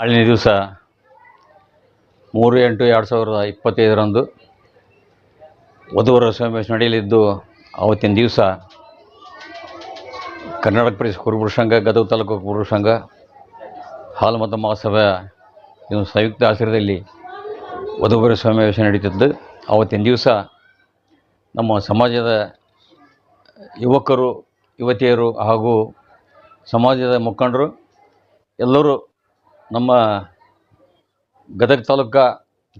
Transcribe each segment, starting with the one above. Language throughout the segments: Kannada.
ನಾಳಿನ ದಿವಸ ಮೂರು ಎಂಟು ಎರಡು ಸಾವಿರದ ಇಪ್ಪತ್ತೈದರಂದು ವಧುವರ ಸಮಾವೇಶ ನಡೆಯಲಿದ್ದು, ಆವತ್ತಿನ ದಿವಸ ಕರ್ನಾಟಕ ಪ್ರದೇಶ ಕುರುಬರ ಸಂಘ, ಗದಗ ತಾಲೂಕು ಕುರುಬರ ಸಂಘ, ಹಾಲು ಮತ್ತು ಮಹಾಸಭಾ ಇನ್ನು ಸಂಯುಕ್ತ ಆಶ್ರಯದಲ್ಲಿ ವಧುವರ ಸಮಾವೇಶ ನಡೀತಿದ್ದು, ಆವತ್ತಿನ ದಿವಸ ನಮ್ಮ ಸಮಾಜದ ಯುವಕರು, ಯುವತಿಯರು ಹಾಗೂ ಸಮಾಜದ ಮುಖಂಡರು ಎಲ್ಲರೂ ನಮ್ಮ ಗದಗ ತಾಲೂಕಾ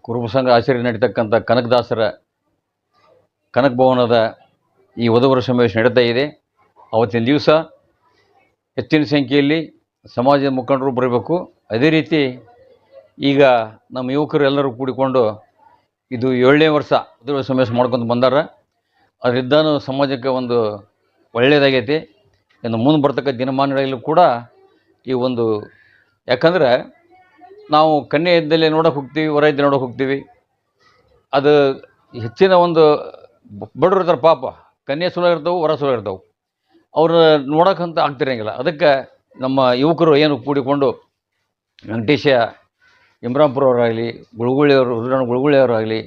ಕುರುಬ ಸಂಘ ಆಚರಣೆ ನಡೀತಕ್ಕಂಥ ಕನಕದಾಸರ ಕನಕ ಭವನದ ಈ ವಧುವರ ಸಮಾವೇಶ ನಡೀತಾ ಇದೆ. ಅವತ್ತಿನ ದಿವಸ ಹೆಚ್ಚಿನ ಸಂಖ್ಯೆಯಲ್ಲಿ ಸಮಾಜದ ಮುಖಂಡರು ಬರಬೇಕು. ಅದೇ ರೀತಿ ಈಗ ನಮ್ಮ ಯುವಕರು ಎಲ್ಲರೂ ಕೂಡಿಕೊಂಡು ಇದು ಏಳನೇ ವರ್ಷ ವಧುವರ ಸಮಾವೇಶ ಮಾಡ್ಕೊಂಡು ಬಂದಾರ. ಅದರಿಂದನೂ ಸಮಾಜಕ್ಕೆ ಒಂದು ಒಳ್ಳೆಯದಾಗೈತಿ ಇನ್ನು ಮುಂದೆ ಬರ್ತಕ್ಕ ದಿನಮಾನಗಳಲ್ಲೂ ಕೂಡ ಈ ಒಂದು ಯಾಕಂದ್ರೆ ನಾವು ಕನ್ಯೆ ಇದ್ದಲ್ಲಿ ನೋಡೋಕೆ ಹೋಗ್ತೀವಿ ಹೊರ ಇದ್ದಲ್ಲಿ ನೋಡೋಕೆ ಹೋಗ್ತೀವಿ. ಅದು ಹೆಚ್ಚಿನ ಒಂದು ಬಡವ್ರು ಇರ್ತಾರೆ ಪಾಪ, ಕನ್ಯೆ ಸುಲ ಇರ್ತವೆ ಹೊರ ಸುಲಭ ಇರ್ತವೆ. ಅವ್ರು ನೋಡೋಕ್ಕಂತ ಆಗ್ತಿರಂಗಿಲ್ಲ. ಅದಕ್ಕೆ ನಮ್ಮ ಯುವಕರು ಏನು ಕೂಡಿಕೊಂಡು ವೆಂಕಟೇಶ ಇಮ್ರಾಂಪುರವರಾಗಲಿ ಗುಳುಗುಳಿಯವರು ರುದ್ರಣ್ಣ ಗುಳುಗುಳಿಯವರಾಗಲಿ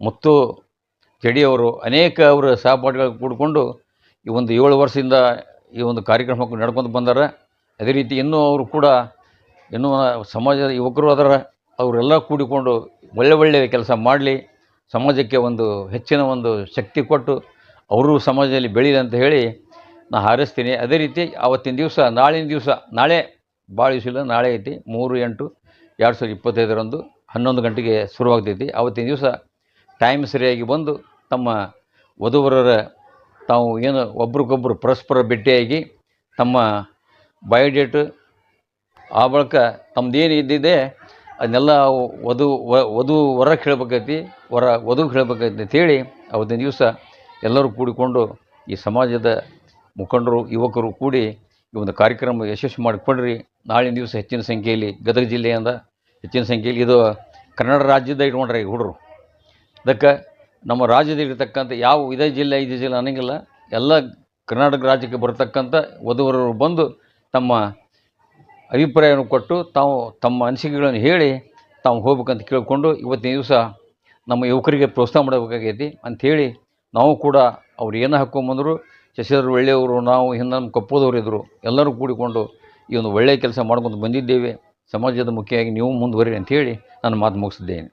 ಮತ್ತು ಜಡಿಯವರು ಅನೇಕ ಅವರ ಸಹಪಾಠಿಗಳು ಕೂಡಿಕೊಂಡು ಈ ಒಂದು ಏಳು ವರ್ಷದಿಂದ ಈ ಒಂದು ಕಾರ್ಯಕ್ರಮಕ್ಕೆ ನಡ್ಕೊಂಡು ಬಂದಾರೆ. ಅದೇ ರೀತಿ ಇನ್ನೂ ಅವರು ಕೂಡ ಇನ್ನೂ ಸಮಾಜದ ಯುವಕರು ಅದರ ಅವರೆಲ್ಲ ಕೂಡಿಕೊಂಡು ಒಳ್ಳೆ ಒಳ್ಳೆಯ ಕೆಲಸ ಮಾಡಲಿ, ಸಮಾಜಕ್ಕೆ ಒಂದು ಹೆಚ್ಚಿನ ಒಂದು ಶಕ್ತಿ ಕೊಟ್ಟು ಅವರು ಸಮಾಜದಲ್ಲಿ ಬೆಳೀಲಿ ಅಂತ ಹೇಳಿ ನಾ ಹಾರೈಸ್ತೀನಿ. ಅದೇ ರೀತಿ ಆವತ್ತಿನ ದಿವಸ, ನಾಳಿನ ದಿವಸ, ನಾಳೆ ಭಾಳ ದಿವಸ ನಾಳೆ ಐತಿ, ಮೂರು, ಎಂಟು, ಎರಡು ಸಾವಿರದ ಇಪ್ಪತ್ತೈದರಂದು ಹನ್ನೊಂದು ಗಂಟೆಗೆ ಶುರುವಾಗ್ತೈತಿ. ಆವತ್ತಿನ ದಿವಸ ಟೈಮ್ ಸರಿಯಾಗಿ ಬಂದು ತಮ್ಮ ವಧುವರರ ತಾವು ಏನು ಒಬ್ರಿಗೊಬ್ಬರು ಪರಸ್ಪರ ಭೇಟಿಯಾಗಿ ತಮ್ಮ ಬಯೋಡೇಟು ಆ ಬಳಿಕ ತಮ್ಮದೇನು ಇದ್ದಿದೆ, ಅದನ್ನೆಲ್ಲ ವಧು ವಧು ವರ ಹೇಳ್ಬೇಕೈತಿ ವರ ವಧು ಹೇಳ್ಬೇಕೈತಿ ಅಂತೇಳಿ ಅವತ್ತಿನ ದಿವಸ ಎಲ್ಲರೂ ಕೂಡಿಕೊಂಡು ಈ ಸಮಾಜದ ಮುಖಂಡರು, ಯುವಕರು ಕೂಡಿ ಈ ಒಂದು ಕಾರ್ಯಕ್ರಮ ಯಶಸ್ವಿ ಮಾಡಿಕೊಂಡ್ರಿ. ನಾಳಿನ ದಿವಸ ಹೆಚ್ಚಿನ ಸಂಖ್ಯೆಯಲ್ಲಿ ಗದಗ ಜಿಲ್ಲೆಯಿಂದ ಹೆಚ್ಚಿನ ಸಂಖ್ಯೆಯಲ್ಲಿ ಇದು ಕನ್ನಡ ರಾಜ್ಯದ ಇಟ್ಕೊಂಡ್ರೆ ಈ ಹುಡುಗರು ಅದಕ್ಕೆ ನಮ್ಮ ರಾಜ್ಯದಲ್ಲಿರ್ತಕ್ಕಂಥ ಯಾವ ಇದೇ ಜಿಲ್ಲೆ ಇದೇ ಜಿಲ್ಲೆ ಅನ್ನೋಂಗಿಲ್ಲ. ಎಲ್ಲ ಕರ್ನಾಟಕ ರಾಜ್ಯಕ್ಕೆ ಬರತಕ್ಕಂಥ ವಧುವರರು ಬಂದು ತಮ್ಮ ಅಭಿಪ್ರಾಯವನ್ನು ಕೊಟ್ಟು ತಾವು ತಮ್ಮ ಅನಿಸಿಕೆಗಳನ್ನು ಹೇಳಿ ತಾವು ಹೋಗ್ಬೇಕಂತ ಕೇಳಿಕೊಂಡು ಇವತ್ತಿನ ದಿವಸ ನಮ್ಮ ಯುವಕರಿಗೆ ಪ್ರೋತ್ಸಾಹ ಮಾಡಬೇಕಾಗೈತಿ ಅಂಥೇಳಿ ನಾವು ಕೂಡ ಅವ್ರು ಏನು ಹಾಕ್ಕೊಂಬಂದರು ಶಶಿಧರ್ ಒಳ್ಳೆಯವರು, ನಾವು ಹಿಂದೆ ನಮ್ಮ ಕಪ್ಪದವರು ಇದ್ದರು ಎಲ್ಲರೂ ಕೂಡಿಕೊಂಡು ಈ ಒಂದು ಒಳ್ಳೆಯ ಕೆಲಸ ಮಾಡ್ಕೊಂಡು ಬಂದಿದ್ದೇವೆ. ಸಮಾಜದ ಮುಖ್ಯವಾಗಿ ನೀವು ಮುಂದುವರಿ ಅಂಥೇಳಿ ನಾನು ಮಾತು ಮುಗಿಸಿದ್ದೇನೆ.